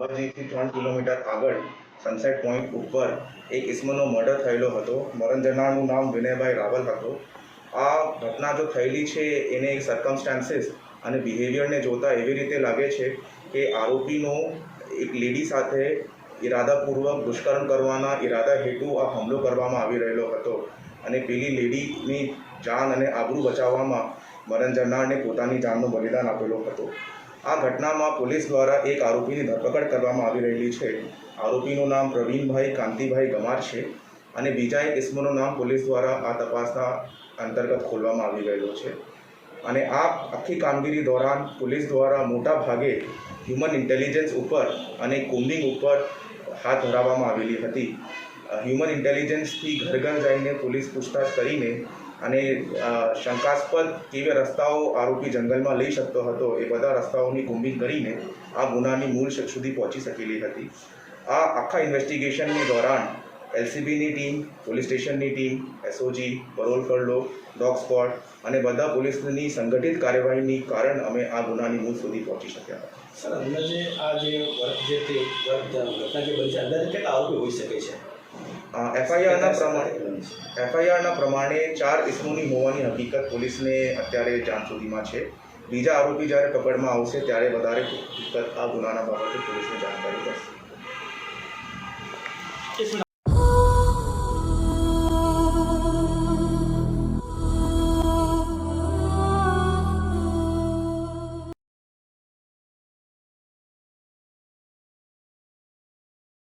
અંબાજીથી ત્રણ કિલોમીટર આગળ sunset point ઉપર એક ઇસમનો મર્ડર થયેલો હતો. મરણ જનારનું નામ વિનયભાઈ રાવલ હતો. આ ઘટના જો થયેલી છે એને સર્કમસ્ટાન્સીસ અને બિહેવિયરને જોતા એવી રીતે લાગે છે કે આરોપીનો એક લેડી સાથે ઇરાદાપૂર્વક દુષ્કર્મ કરવાના ઇરાદા હેતુ આ હુમલો કરવામાં આવી રહેલો હતો અને પેલી લેડીની જાન અને આબરૂ બચાવવામાં મરણ જનારને પોતાની જાનનું બલિદાન આપેલો હતો. આ ઘટનામાં પોલીસ દ્વારા એક આરોપીની ધરપકડ કરવામાં આવી રહેલી છે. આરોપીનું નામ પ્રવીણભાઈ કાંતિભાઈ ગમાર છે અને બીજા એક ઇસમોનું નામ પોલીસ દ્વારા આ તપાસના અંતર્ગત ખોલવામાં આવી રહેલો છે. અને આ આખી કામગીરી દોરાન પોલીસ દ્વારા મોટા ભાગે હ્યુમન ઇન્ટેલિજન્સ ઉપર અને કોમ્બિંગ ઉપર હાથ ધરાવવામાં આવેલી હતી. હ્યુમન ઇન્ટેલિજન્સથી ઘર ઘર જઈને પોલીસ પૂછતાછ કરીને અને શંકાસ્પદ કેવા રસ્તાઓ આરોપી જંગલમાં લઈ શકતો હતો એ બધા રસ્તાઓની કુંભી કરીને આ ગુનાની મૂળ સુધી પહોંચી શકેલી હતી. આ આખા ઇન્વેસ્ટિગેશનની દોરાન એલસીબીની ટીમ, પોલીસ સ્ટેશનની team, SOG, parole furlough dog squad અને બધા પોલીસની સંગઠિત કાર્યવાહીની કારણ અમે આ ગુનાની મૂળ સુધી પહોંચી શક્યા હતા. સર, અંદાજે આ જે વર્ગ જે તે ઘટના જે બની છે, અંદાજે કેટલા આરોપી હોઈ શકે છે? એફઆઈઆરના પ્રમાણે એફઆઈઆરના પ્રમાણે ચાર ઇસમોની હોવાની હકીકત પોલીસને અત્યારે જાણ સુધીમાં છે. બીજા આરોપી જ્યારે પકડમાં આવશે ત્યારે વધારે હકીકત આ ગુનાના બાબતે પોલીસને જાણકારી મળશે.